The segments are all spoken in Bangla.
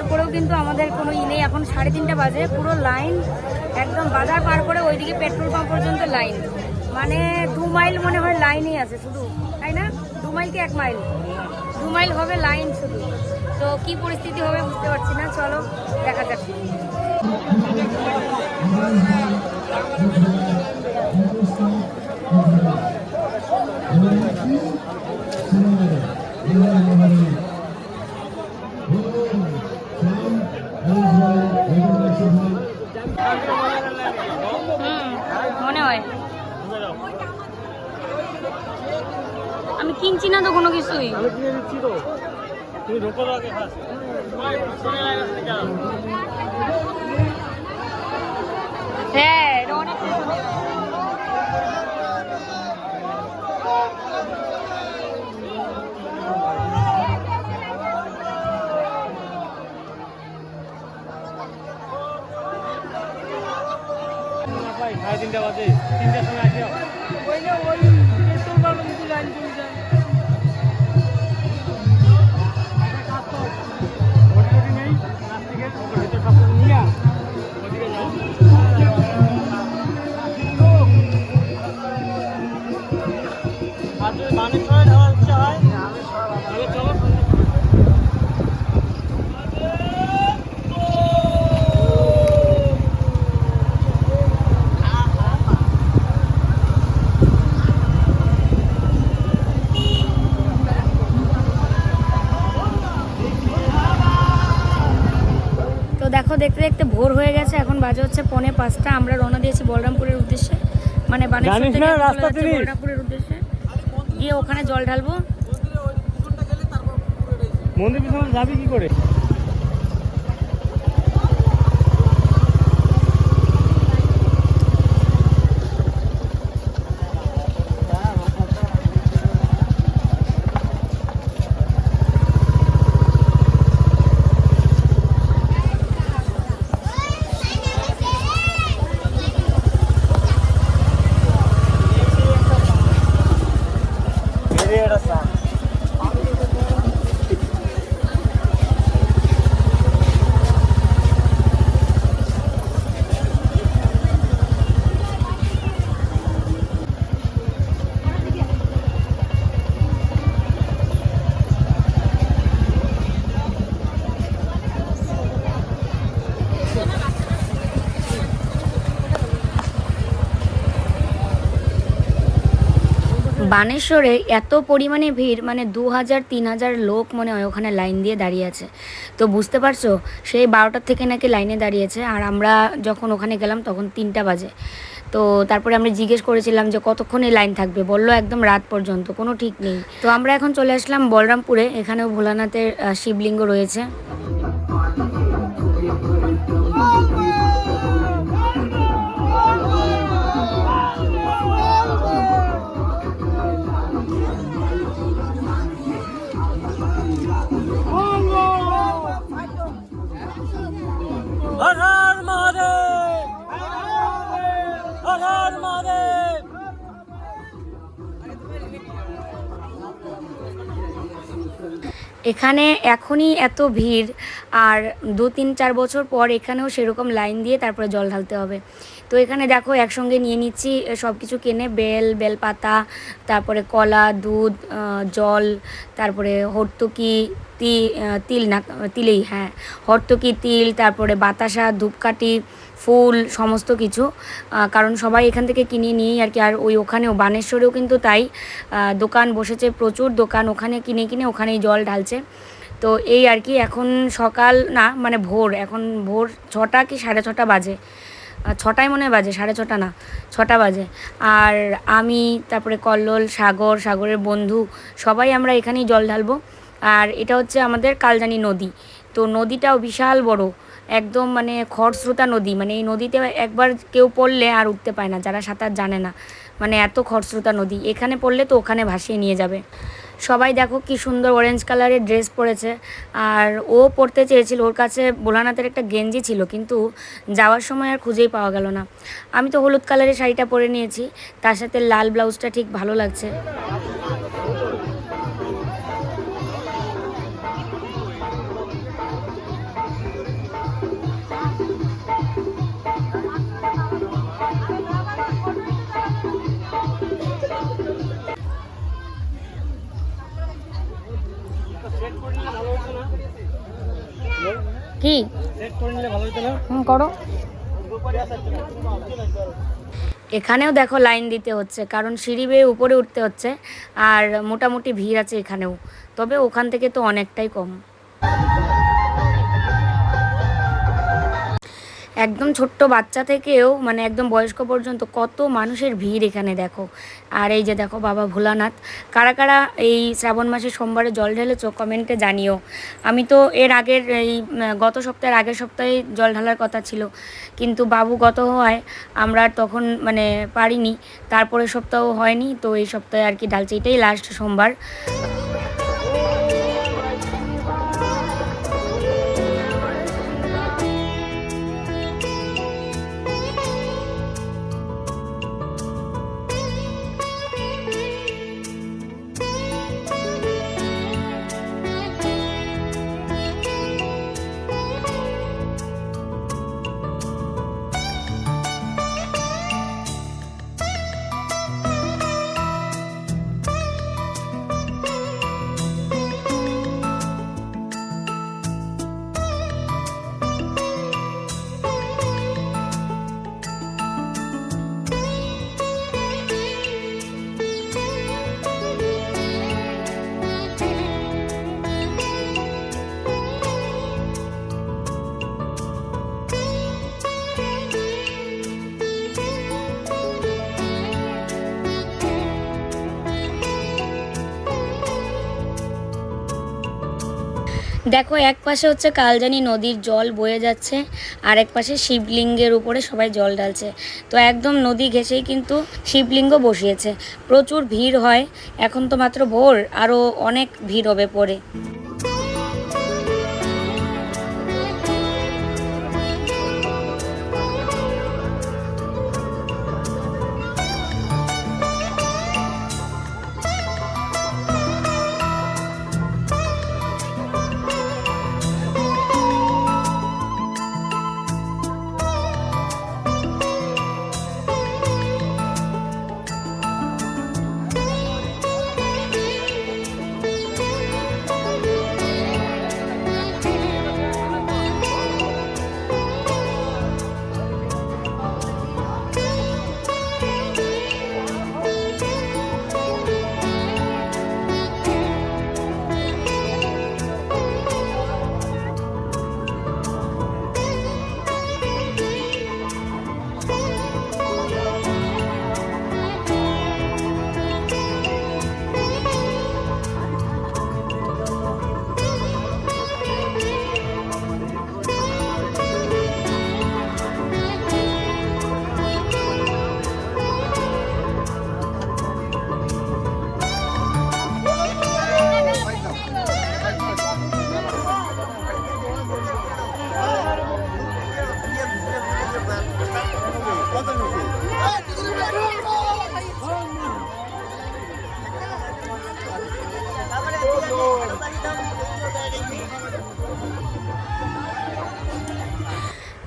আসলাম তারপরেও কিন্তু আমাদের কোনো ই নেই। এখন সাড়ে তিনটা বাজে, পুরো লাইন একদম বাজার পার করে ওইদিকে পেট্রোল পাম্প পর্যন্ত লাইন। মানে দু মাইল মনে হয় লাইনই আছে শুধু, তাই না? দু মাইল কি এক মাইল? দু মাইল হবে লাইন শুধু। তো কি পরিস্থিতি হবে বুঝতে পারছি না, চলো দেখা যাক। হুম কিনছি না তো কোনো কিছুই আমি কিনে দিচ্ছি তো তুমি ঢোকো তো আগে ফার্স্ট বাজে হচ্ছে পনে পাঁচটা। আমরা রওনা দিয়েছি বলরামপুরের উদ্দেশ্যে। মানে? বলরামপুরের উদ্দেশ্যে। গিয়ে ওখানে জল ঢালবো। মন্দির যাবি কি করে? বানেশ্বরে এত পরিমাণে ভিড় মানে দু হাজার, তিন হাজার লোক মনে হয় ওখানে লাইন দিয়ে দাঁড়িয়ে আছে। তো বুঝতে পারছ? সেই বারোটার থেকে নাকি লাইনে দাঁড়িয়েছে আর আমরা যখন ওখানে গেলাম তখন তিনটা বাজে। তো তারপরে আমরা জিজ্ঞেস করেছিলাম যে কতক্ষণ এই লাইন থাকবে? বলল একদম রাত পর্যন্ত, কোনো ঠিক নেই। তো আমরা এখন চলে আসলাম বলরামপুরে, এখানেও ভোলানাথের শিবলিঙ্গ রয়েছে। এখানে এখনই এত ভিড়, আর দু তিন চার বছর পর এখানেও সেরকম লাইন দিয়ে তারপরে জল ঢালতে হবে। তো এখানে দেখো একসঙ্গে নিয়ে নিচ্ছি সব কিছু কিনে, বেল, বেলপাতা, তারপরে কলা, দুধ জল, তারপরে হর্তুকি তিল না, তিলেই হ্যাঁ হর্তুকি, তিল, তারপরে বাতাসা, ধূপকাঠি, ফুল, সমস্ত কিছু কারণ সবাই এখান থেকে কিনে নিয়েই আর কি, আর ওই ওখানেও, বানেশ্বরেও কিন্তু তাই দোকান বসেছে, প্রচুর দোকান, ওখানে কিনে কিনে ওখানেই জল ঢালছে, তো এই আর কি, এখন সকাল, না মানে ভোর, এখন ভোর ছটা কি সাড়ে ছটা বাজে ছটায় মনে বাজে, সাড়ে ছটা না, ছটা বাজে। আর আমি, তারপরে কল্লোল, সাগর, সাগরের বন্ধু, সবাই আমরা এখানেই জল ঢালবো। আর এটা হচ্ছে আমাদের কালজানি নদী। তো নদীটাও বিশাল বড়, একদম মানে খরস্রোতা নদী। মানে এই নদীতে একবার কেউ পড়লে আর উঠতে পায় না, যারা সাঁতার জানে না। মানে এত খরস্রোতা নদী, এখানে পড়লে তো ওখানে ভাসিয়ে নিয়ে যাবে। সবাই দেখো কি সুন্দর অরেঞ্জ কালারের ড্রেস পরেছে। আর ও পরতে চেয়েছিল, ওর কাছে ভোলানাথের একটা গেঞ্জি ছিল, কিন্তু যাওয়ার সময় আর খুঁজেই পাওয়া গেল না। আমি তো হলুদ কালারের শাড়িটা পরে নিয়েছি, তার সাথে লাল ব্লাউজটা ঠিক ভালো লাগছে। কি? হুম করো। এখানেও দেখো লাইন দিতে হচ্ছে কারণ সিঁড়ি বেয়ে উপরে উঠতে হচ্ছে আর মোটামুটি ভিড় আছে এখানেও। তবে ওখান থেকে তো অনেকটাই কম। একদম ছোট্ট বাচ্চা থেকেও মানে একদম বয়স্ক পর্যন্ত কত মানুষের ভিড় এখানে দেখো। আর এই যে দেখো বাবা ভোলানাথ, কারা কারা এই শ্রাবণ মাসে সোমবারে জল ঢেলেছো কমেন্টে জানিও। আমি তো এর আগের এই গত সপ্তাহের আগের সপ্তাহে জল ঢালার কথা ছিল। কিন্তু বাবু গত হওয়ায় আমরা তখন মানে পারিনি। তারপরে সপ্তাহ হয়নি, তো এই সপ্তাহে আর কি ঢালছি। এটাই লাস্ট সোমবার। দেখো, এক পাশে হচ্ছে কালজানি নদীর জল বয়ে যাচ্ছে, আর এক পাশে শিবলিঙ্গের উপরে সবাই জল ঢালছে। তো একদম নদী ঘেঁষেই কিন্তু শিবলিঙ্গ বসিয়েছে। প্রচুর ভিড় হয়। এখন তো মাত্র ভোর আরও অনেক ভিড় হবে পরে।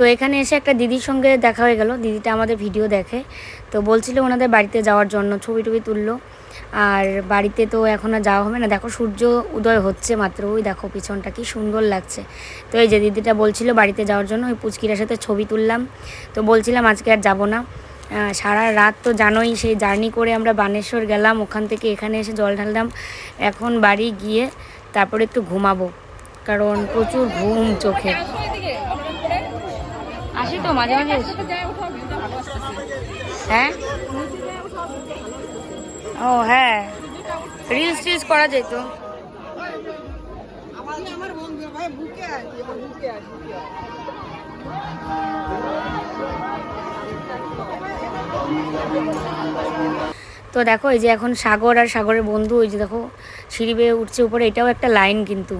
তো এখানে এসে একটা দিদির সঙ্গে দেখা হয়ে গেল। দিদিটা আমাদের ভিডিও দেখে। তো বলছিল ওনাদের বাড়িতে যাওয়ার জন্য, ছবি টবি তুললো। আর বাড়িতে তো এখন আর যাওয়া হবে না। দেখো সূর্য উদয় হচ্ছে মাত্র। ওই দেখো পিছনটা কি সুন্দর লাগছে। তো এই যে দিদিটা বলছিল বাড়িতে যাওয়ার জন্য, ওই পুচকিরার সাথে ছবি তুললাম। তো বলছিলাম আজকে আর যাব না। সারা রাত তো জানোই সেই জার্নি করে আমরা বানেশ্বর গেলাম। ওখান থেকে এখানে এসে জল ঢাললাম। এখন বাড়ি গিয়ে তারপরে একটু ঘুমাবো। কারণ প্রচুর ঘুম চোখে। তো মাঝে মাঝে হ্যাঁ? ও হ্যাঁ। রিলস টিলস করা যেত। তো দেখো, এই যে এখন সাগর আর সাগরের বন্ধু ওই যে দেখো, সিঁড়ি বেয়ে উঠছে উপরে, এটাও একটা লাইন কিন্তু।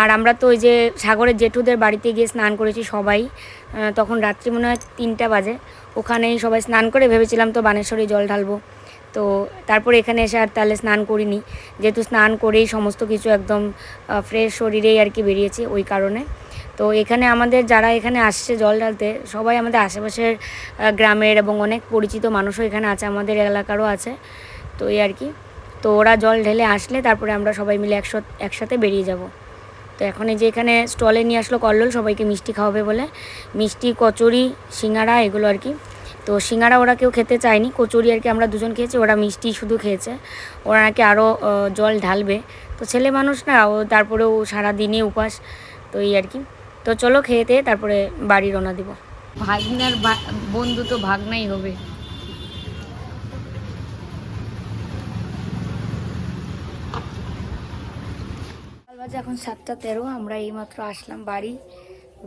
আর আমরা তো ওই যে সাগরের জেঠুদের বাড়িতে গিয়ে স্নান করেছি সবাই তখন রাত্রি মনে হয় তিনটা বাজে। ওখানেই সবাই স্নান করে ভেবেছিলাম তো বানেশ্বরে জল ঢালবো। তো তারপরে এখানে এসে আর তাহলে স্নান করিনি। যেহেতু স্নান করেই সমস্ত কিছু একদম ফ্রেশ শরীরেই আর কি বেরিয়েছি ওই কারণে। তো এখানে আমাদের যারা এখানে আসছে জল ঢালতে, সবাই আমাদের আশেপাশের গ্রামের এবং অনেক পরিচিত মানুষও এখানে আছে, আমাদের এলাকারও আছে। তো এই আর কি। তো ওরা জল ঢেলে আসলে তারপরে আমরা সবাই মিলে একশো একসাথে বেরিয়ে যাব। তো এখন এই যে এখানে স্টলে নিয়ে আসলো কল্লোল, সবাইকে মিষ্টি খাওয়াবে বলে। মিষ্টি, কচুরি, সিঙ্গারা এগুলো আর কি। তো সিঙ্গারা ওরা কেউ খেতে চায়নি, কচুরি আর কি আমরা দুজন খেয়েছি, ওরা মিষ্টি শুধু খেয়েছে। ওরা নাকি আরও জল ঢালবে। তো ছেলে মানুষ না, ও তারপরেও সারাদিনই উপাস, তো এই আর কি। তো চলো খেয়েতে তারপরে বাড়ি রওনা দিব। ভাগনার বন্ধু তো ভাগনাই হবে। বাজে এখন সাতটা তেরো আমরা এইমাত্র আসলাম বাড়ি।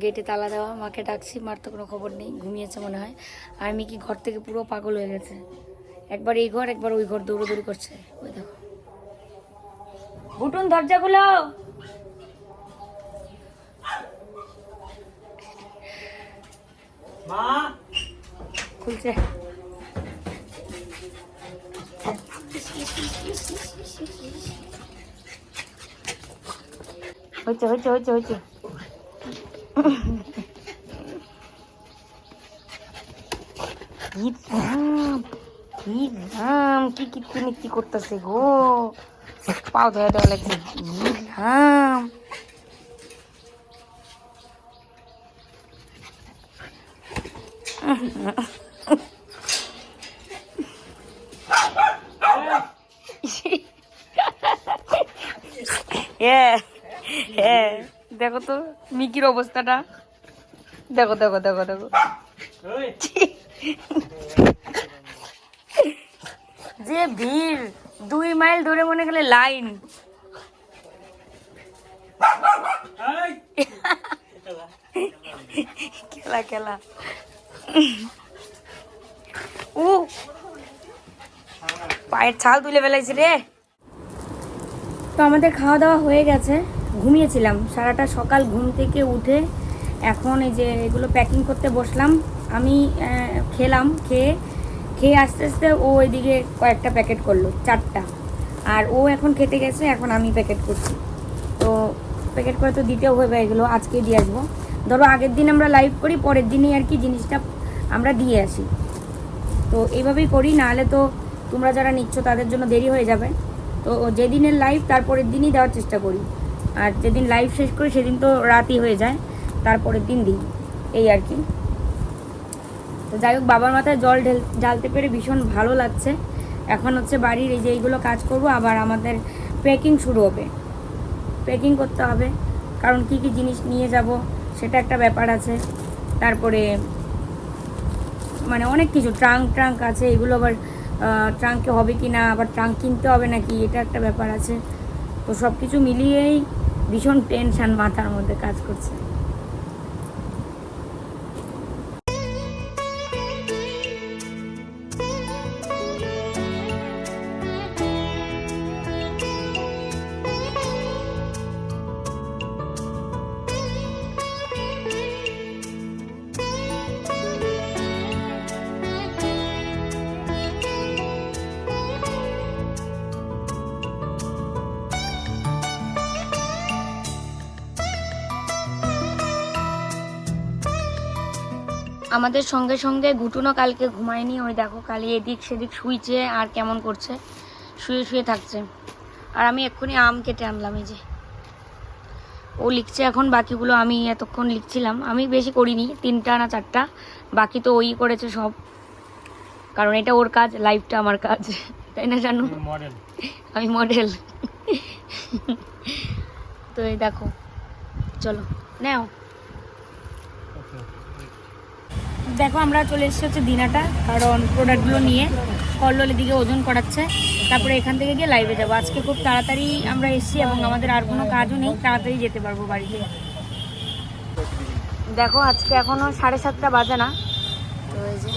গেটে তালা দেওয়া মাকে ডাকছি মার তো কোনো খবর নেই ঘুমিয়েছে মনে হয়। আর মিকি ঘর থেকে পুরো পাগল হয়ে গেছে। একবার এই ঘর একবার ওই ঘর দৌড়োদৌড়ি করছে। ওই দেখো। ঘুটুন দরজাগুলো মা! খুলছে। হয়েছে হয়েছে হয়েছে হয়েছে কি দাম কি দাম কি কিত্তি মিত্তি করতেছে গো পাও ধরে দেওয়া লাগছে কি দাম হ্যাঁ হ্যাঁ দেখো তো মিকির অবস্থাটা। দেখো দেখো দেখো দেখো। যে ভিড় দুই মাইল ধরে মনে গেলে লাইন। খেলা খেলা। ও পায়ের ছাল তুলে ফেলাইছি রে। তো আমাদের খাওয়া দাওয়া হয়ে গেছে। ঘুমিয়েছিলাম। সারাটা সকাল ঘুম থেকে উঠে এখন এই যে এগুলো প্যাকিং করতে বসলাম। আমি খেলাম, খেয়ে খেয়ে আস্তে আস্তে ও ওইদিকে কয়েকটা প্যাকেট করল, চারটা। আর ও এখন খেতে গেছে, এখন আমি প্যাকেট করছি। তো প্যাকেট করে তো দিতেও হবে এগুলো আজকে দিয়ে আসব। ধরো আগের দিন আমরা লাইভ করি, পরের দিনই আর কি জিনিসটা আমরা দিয়ে আসি। তো এইভাবেই করি, নাহলে তো তোমরা যারা নিচ্ছ তাদের জন্য দেরি হয়ে যাবে। তো যেদিনের লাইভ তারপরের দিনই দেওয়ার চেষ্টা করি। আর যেদিন লাইভ শেষ করি, সেদিন তো রাতই হয়ে যায়। তারপরের দিন দিই। এই আর কি। তো যাই হোক, বাবার মাথায় জল ঢেল, ঢালতে পেরে ভীষণ ভালো লাগছে। এখন হচ্ছে বাড়ির এই যে এইগুলো কাজ করব, আবার আমাদের প্যাকিং শুরু হবে। প্যাকিং করতে হবে। কারণ কি কি জিনিস নিয়ে যাব, সেটা একটা ব্যাপার আছে। তারপরে মানে অনেক কিছু ট্রাঙ্ক ট্রাঙ্ক আছে। এগুলো আবার ট্রাঙ্কে হবে কি না আবার ট্রাঙ্ক কিনতে হবে নাকি, এটা একটা ব্যাপার আছে। তো সব কিছু মিলিয়েই ভীষণ টেনশন মাথার মধ্যে কাজ করছে। আমাদের সঙ্গে সঙ্গে ঘুটুনো কালকে ঘুমায়নি। ওই দেখো কালি এদিক সেদিক শুইছে আর কেমন করছে। শুয়ে শুয়ে থাকছে। আর আমি এক্ষুনি আম কেটে আনলাম এই যে। ও লিখছে এখন বাকিগুলো আমি এতক্ষণ লিখছিলাম। আমি বেশি করিনি তিনটা না চারটা। বাকি তো ওই করেছে সব। কারণ এটা ওর কাজ লাইফটা আমার কাজ। তাই না জানো? আমি মডেল তো এই দেখো চলো নাও। দেখো, আমরা চলে এসেছি হচ্ছে দিনাটা, কারণ প্রোডাক্টগুলো নিয়ে কল্লোলের দিকে ওজন করাচ্ছে। তারপরে এখান থেকে গিয়ে লাইভে যাব। আজকে খুব তাড়াতাড়ি আমরা এসেছি এবং আমাদের আর কোনো কাজও নেই, তাড়াতাড়ি যেতে পারব বাড়িতে। দেখো, আজকে এখনও সাড়ে সাতটা বাজে না। তো এই যে